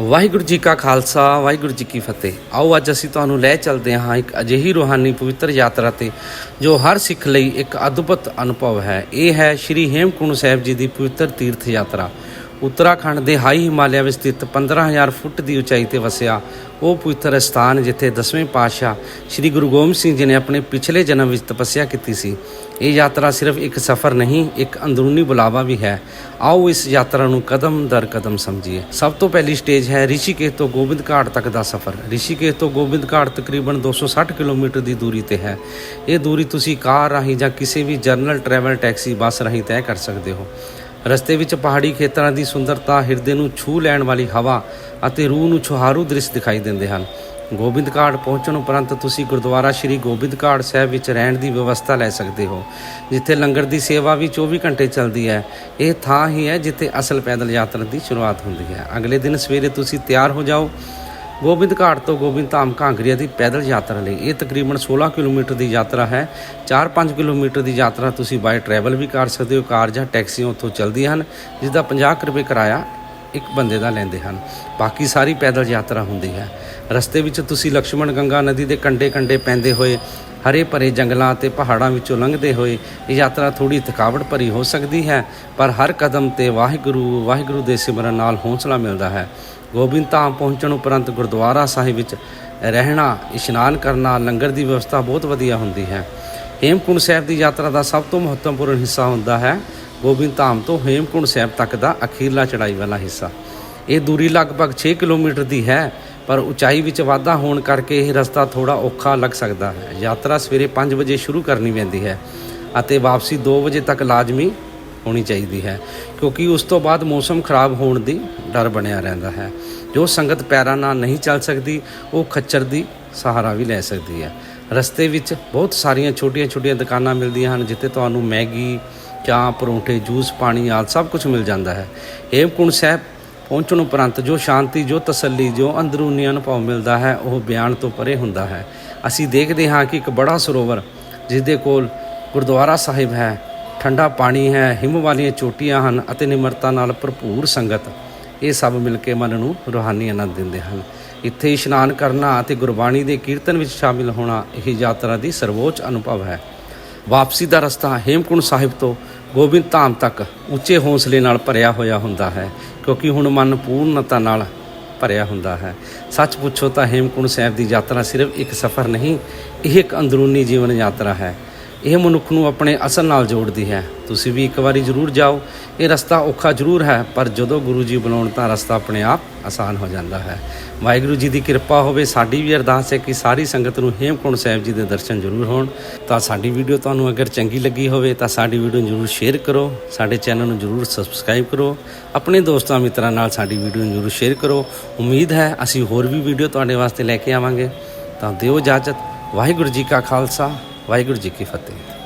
ਵਾਹਿਗੁਰੂ ਜੀ ਕਾ ਖਾਲਸਾ, ਵਾਹਿਗੁਰੂ ਜੀ ਕੀ ਫਤਿਹ। ਆਓ ਅੱਜ ਅਸੀਂ ਤੁਹਾਨੂੰ ਲੈ ਚੱਲਦੇ ਹਾਂ ਇੱਕ ਅਜਿਹੀ ਰੂਹਾਨੀ ਪਵਿੱਤਰ ਯਾਤਰਾ ਤੇ, ਜੋ ਹਰ ਸਿੱਖ ਲਈ ਇੱਕ ਅਦਭੁਤ ਅਨੁਭਵ ਹੈ। ਇਹ ਹੈ ਸ੍ਰੀ ਹੇਮਕੁੰਡ ਸਾਹਿਬ ਜੀ ਦੀ ਪਵਿੱਤਰ ਤੀਰਥ ਯਾਤਰਾ। ਉੱਤਰਾਖੰਡ ਦੇ ਹਾਈ ਹਿਮਾਲਿਆ ਵਿੱਚ ਸਥਿਤ 15000 ਫੁੱਟ ਦੀ ਉਚਾਈ ਤੇ ਵਸਿਆ ਉਹ ਪਵਿੱਤਰ ਸਥਾਨ, ਜਿੱਥੇ ਦਸਵੇਂ ਪਾਤਸ਼ਾਹ ਸ੍ਰੀ ਗੁਰੂ ਗੋਬਿੰਦ ਸਿੰਘ ਜੀ ਨੇ ਆਪਣੇ ਪਿਛਲੇ ਜਨਮ ਵਿੱਚ ਤਪੱਸਿਆ ਕੀਤੀ ਸੀ। ਇਹ ਯਾਤਰਾ ਸਿਰਫ ਇੱਕ ਸਫ਼ਰ ਨਹੀਂ, ਇੱਕ ਅੰਦਰੂਨੀ ਬੁਲਾਵਾ ਵੀ ਹੈ। ਆਓ ਇਸ ਯਾਤਰਾ ਨੂੰ ਕਦਮ ਦਰ ਕਦਮ ਸਮਝੀਏ। ਸਭ ਤੋਂ ਪਹਿਲੀ ਸਟੇਜ ਹੈ ਰਿਸ਼ੀਕੇਸ਼ ਤੋਂ ਗੋਬਿੰਦ ਘਾਟ ਤੱਕ ਦਾ ਸਫ਼ਰ। ਰਿਸ਼ੀਕੇਸ਼ ਤੋਂ ਗੋਬਿੰਦ ਘਾਟ ਤਕਰੀਬਨ 260 ਕਿਲੋਮੀਟਰ ਦੀ ਦੂਰੀ ਤੇ ਹੈ। ਇਹ ਦੂਰੀ ਤੁਸੀਂ ਕਾਰ ਰਾਹੀਂ ਜਾਂ ਕਿਸੇ ਵੀ ਜਰਨਲ ਟਰੈਵਲ ਟੈਕਸੀ ਬੱਸ ਰਾਹੀਂ ਤੈਅ ਕਰ ਸਕਦੇ ਹੋ। ਰਸਤੇ ਵਿੱਚ ਪਹਾੜੀ ਖੇਤਰਾਂ ਦੀ ਸੁੰਦਰਤਾ, ਹਿਰਦੇ ਨੂੰ ਛੂ ਲੈਣ ਵਾਲੀ ਹਵਾ ਅਤੇ ਰੂਹ ਨੂੰ ਛੁਹਾਰੂ ਦ੍ਰਿਸ਼ ਦਿਖਾਈ ਦਿੰਦੇ ਹਨ। ਗੋਬਿੰਦ ਘਾਟ ਪਹੁੰਚਣ ਉਪਰੰਤ ਤੁਸੀਂ ਗੁਰਦੁਆਰਾ ਸ੍ਰੀ ਗੋਬਿੰਦ ਘਾਟ ਸਾਹਿਬ ਵਿੱਚ ਰਹਿਣ ਦੀ ਵਿਵਸਥਾ ਲੈ ਸਕਦੇ ਹੋ, ਜਿੱਥੇ ਲੰਗਰ ਦੀ ਸੇਵਾ ਵੀ 24 ਘੰਟੇ ਚੱਲਦੀ ਹੈ। ਇਹ ਥਾਂ ਹੀ ਹੈ ਜਿੱਥੇ ਅਸਲ ਪੈਦਲ ਯਾਤਰਾ ਦੀ ਸ਼ੁਰੂਆਤ ਹੁੰਦੀ ਹੈ। ਅਗਲੇ ਦਿਨ ਸਵੇਰੇ ਤੁਸੀਂ ਤਿਆਰ ਹੋ ਜਾਓ। ਗੋਬਿੰਦ ਘਾਟ ਤੋਂ ਗੋਬਿੰਦ ਧਾਮ ਕਾਂਗਰੀਆ ਦੀ ਪੈਦਲ ਯਾਤਰਾ ਲਈ। ਇਹ ਤਕਰੀਬਨ 16 ਕਿਲੋਮੀਟਰ ਦੀ ਯਾਤਰਾ ਹੈ। 4-5 ਕਿਲੋਮੀਟਰ ਦੀ ਯਾਤਰਾ ਤੁਸੀਂ ਬਾਈ ਟਰੈਵਲ ਵੀ ਕਰ ਸਕਦੇ ਹੋ। ਕਾਰ ਜਾਂ ਟੈਕਸੀਆਂ ਉੱਥੋਂ ਚੱਲਦੀਆਂ ਹਨ, ਜਿਸ ਦਾ 50 ਕੁ ਰੁਪਏ ਕਿਰਾਇਆ ਇੱਕ ਬੰਦੇ ਦਾ ਲੈਂਦੇ ਹਨ। ਬਾਕੀ ਸਾਰੀ ਪੈਦਲ ਯਾਤਰਾ ਹੁੰਦੀ ਹੈ। ਰਸਤੇ ਵਿੱਚ ਤੁਸੀਂ ਲਕਸ਼ਮਣ ਗੰਗਾ ਨਦੀ ਦੇ ਕੰਡੇ-ਕੰਡੇ ਪੈਂਦੇ ਹੋਏ, ਹਰੇ ਭਰੇ ਜੰਗਲਾਂ ਤੇ ਪਹਾੜਾਂ ਵਿੱਚੋਂ ਲੰਘਦੇ ਹੋਏ, ਇਹ ਯਾਤਰਾ ਥੋੜੀ ਥਕਾਵਟ ਭਰੀ ਹੋ ਸਕਦੀ ਹੈ, ਪਰ ਹਰ ਕਦਮ ਤੇ ਵਾਹਿਗੁਰੂ ਵਾਹਿਗੁਰੂ ਦੇ ਸਿਮਰਨ ਨਾਲ ਹੌਸਲਾ ਮਿਲਦਾ ਹੈ। ਗੋਬਿੰਦ ਧਾਮ ਪਹੁੰਚਣ ਉਪਰੰਤ ਗੁਰਦੁਆਰਾ ਸਾਹਿਬ ਵਿੱਚ ਰਹਿਣਾ, ਇਸ਼ਨਾਨ ਕਰਨਾ ਲੰਗਰ ਦੀ ਵਿਵਸਥਾ ਬਹੁਤ ਵਧੀਆ ਹੁੰਦੀ ਹੈ। ਹੇਮਕੁੰਡ ਸਾਹਿਬ ਦੀ ਯਾਤਰਾ ਦਾ ਸਭ ਤੋਂ ਮਹੱਤਵਪੂਰਨ ਹਿੱਸਾ ਹੁੰਦਾ ਹੈ ਗੋਬਿੰਦ ਧਾਮ ਤੋਂ ਹੇਮਕੁੰਟ ਸਾਹਿਬ ਤੱਕ ਦਾ ਅਖੀਰਲਾ ਚੜਾਈ ਵਾਲਾ ਹਿੱਸਾ। ਇਹ ਦੂਰੀ ਲਗਭਗ 6 ਕਿਲੋਮੀਟਰ ਦੀ ਹੈ, ਪਰ ਉਚਾਈ ਵਿੱਚ ਵਾਧਾ ਹੋਣ ਕਰਕੇ ਇਹ ਰਸਤਾ ਥੋੜਾ ਔਖਾ ਲੱਗ ਸਕਦਾ ਹੈ। ਯਾਤਰਾ ਸਵੇਰੇ 5 ਵਜੇ ਸ਼ੁਰੂ ਕਰਨੀ ਪੈਂਦੀ ਹੈ ਅਤੇ ਵਾਪਸੀ 2 ਵਜੇ ਤੱਕ ਲਾਜ਼ਮੀ ਹੋਣੀ ਚਾਹੀਦੀ ਹੈ, ਕਿਉਂਕਿ ਉਸ ਤੋਂ ਬਾਅਦ ਮੌਸਮ ਖਰਾਬ ਹੋਣ ਦੀ ਡਰ ਬਣਿਆ ਰਹਿੰਦਾ ਹੈ। ਜੋ ਸੰਗਤ ਪੈਰਾਂ ਨਾਲ ਨਹੀਂ ਚੱਲ ਸਕਦੀ, ਉਹ ਖੱਚਰ ਦੀ ਸਹਾਰਾ ਵੀ ਲੈ ਸਕਦੀ ਹੈ। ਰਸਤੇ ਵਿੱਚ ਬਹੁਤ ਸਾਰੀਆਂ ਛੋਟੀਆਂ-ਛੋਟੀਆਂ ਦੁਕਾਨਾਂ ਮਿਲਦੀਆਂ ਹਨ, ਜਿੱਥੇ ਤੁਹਾਨੂੰ ਮੈਗੀ ਚਾਹ, ਪਰੌਂਠੇ, ਜੂਸ, ਪਾਣੀ ਆਦਿ ਸਭ ਕੁਝ ਮਿਲ ਜਾਂਦਾ ਹੈ। ਹੇਮਕੁੰਟ ਸਾਹਿਬ ਪਹੁੰਚਣ ਉਪਰੰਤ ਜੋ ਸ਼ਾਂਤੀ, ਜੋ ਤਸੱਲੀ, ਜੋ ਅੰਦਰੂਨੀ ਅਨੁਭਵ ਮਿਲਦਾ ਹੈ, ਉਹ ਬਿਆਨ ਤੋਂ ਪਰੇ ਹੁੰਦਾ ਹੈ। ਅਸੀਂ ਦੇਖਦੇ ਹਾਂ ਕਿ ਇੱਕ ਬੜਾ ਸਰੋਵਰ ਜਿਸ ਦੇ ਕੋਲ ਗੁਰਦੁਆਰਾ ਸਾਹਿਬ ਹੈ, ਠੰਡਾ ਪਾਣੀ ਹੈ, ਹਿੰਮ ਵਾਲੀਆਂ ਚੋਟੀਆਂ ਹਨ ਅਤੇ ਨਿਮਰਤਾ ਨਾਲ ਭਰਪੂਰ ਸੰਗਤ। ਇਹ ਸਭ ਮਿਲ ਕੇ ਮਨ ਨੂੰ ਰੂਹਾਨੀ ਆਨੰਦ ਦਿੰਦੇ ਹਨ। ਇੱਥੇ ਇਸ਼ਨਾਨ ਕਰਨਾ ਅਤੇ ਗੁਰਬਾਣੀ ਦੇ ਕੀਰਤਨ ਵਿੱਚ ਸ਼ਾਮਿਲ ਹੋਣਾ ਇਹ ਯਾਤਰਾ ਦੀ ਸਰਵੋੱਚ ਅਨੁਭਵ ਹੈ। ਵਾਪਸੀ ਦਾ ਰਸਤਾ ਹੇਮਕੁੰਟ ਸਾਹਿਬ ਤੋਂ ਗੋਬਿੰਦ ਧਾਮ ਤੱਕ ਉੱਚੇ ਹੌਸਲੇ ਨਾਲ ਭਰਿਆ ਹੋਇਆ ਹੁੰਦਾ ਹੈ, ਕਿਉਂਕਿ ਹੁਣ ਮਨ ਪੂਰਨਤਾ ਨਾਲ ਭਰਿਆ ਹੁੰਦਾ ਹੈ। ਸੱਚ ਪੁੱਛੋ ਤਾਂ ਹੇਮਕੁੰਟ ਸਾਹਿਬ ਦੀ ਯਾਤਰਾ ਸਿਰਫ ਇੱਕ ਸਫ਼ਰ ਨਹੀਂ, ਇਹ ਇੱਕ ਅੰਦਰੂਨੀ ਜੀਵਨ ਯਾਤਰਾ ਹੈ। ਇਹ ਮਨੁੱਖ ਨੂੰ ਆਪਣੇ ਅਸਲ ਨਾਲ ਜੋੜਦੀ ਹੈ। ਤੁਸੀਂ ਵੀ ਇੱਕ ਵਾਰੀ ਜ਼ਰੂਰ ਜਾਓ। ਇਹ ਰਸਤਾ ਔਖਾ ਜ਼ਰੂਰ ਹੈ, ਪਰ ਜਦੋਂ ਗੁਰੂ ਜੀ ਬੁਲਾਉਣ ਤਾਂ ਰਸਤਾ ਆਪਣੇ ਆਪ ਆਸਾਨ ਹੋ ਜਾਂਦਾ ਹੈ। ਵਾਹਿਗੁਰੂ ਜੀ ਦੀ ਕਿਰਪਾ ਹੋਵੇ, ਸਾਡੀ ਵੀ ਅਰਦਾਸ ਹੈ ਕਿ ਸਾਰੀ ਸੰਗਤ ਨੂੰ ਹੇਮਕੁੰਟ ਸਾਹਿਬ ਜੀ ਦੇ ਦਰਸ਼ਨ ਜ਼ਰੂਰ ਹੋਣ। ਤਾਂ ਸਾਡੀ ਵੀਡੀਓ ਤੁਹਾਨੂੰ ਅਗਰ ਚੰਗੀ ਲੱਗੀ ਹੋਵੇ, ਤਾਂ ਸਾਡੀ ਵੀਡੀਓ ਨੂੰ ਜ਼ਰੂਰ ਸ਼ੇਅਰ ਕਰੋ, ਸਾਡੇ ਚੈਨਲ ਨੂੰ ਜ਼ਰੂਰ ਸਬਸਕ੍ਰਾਈਬ ਕਰੋ, ਆਪਣੇ ਦੋਸਤਾਂ ਮਿੱਤਰਾਂ ਨਾਲ ਸਾਡੀ ਵੀਡੀਓ ਨੂੰ ਜ਼ਰੂਰ ਸ਼ੇਅਰ ਕਰੋ। ਉਮੀਦ ਹੈ, ਅਸੀਂ ਹੋਰ ਵੀ ਵੀਡੀਓ ਤੁਹਾਡੇ ਵਾਸਤੇ ਲੈ ਕੇ ਆਵਾਂਗੇ। ਤਾਂ ਦਿਓ ਇਜਾਜ਼ਤ। ਵਾਹਿਗੁਰੂ ਜੀ ਕਾ ਖਾਲਸਾ। ਵਾਹਿਗੁਰੂ ਜੀ ਕੀ ਫਤਿਹ।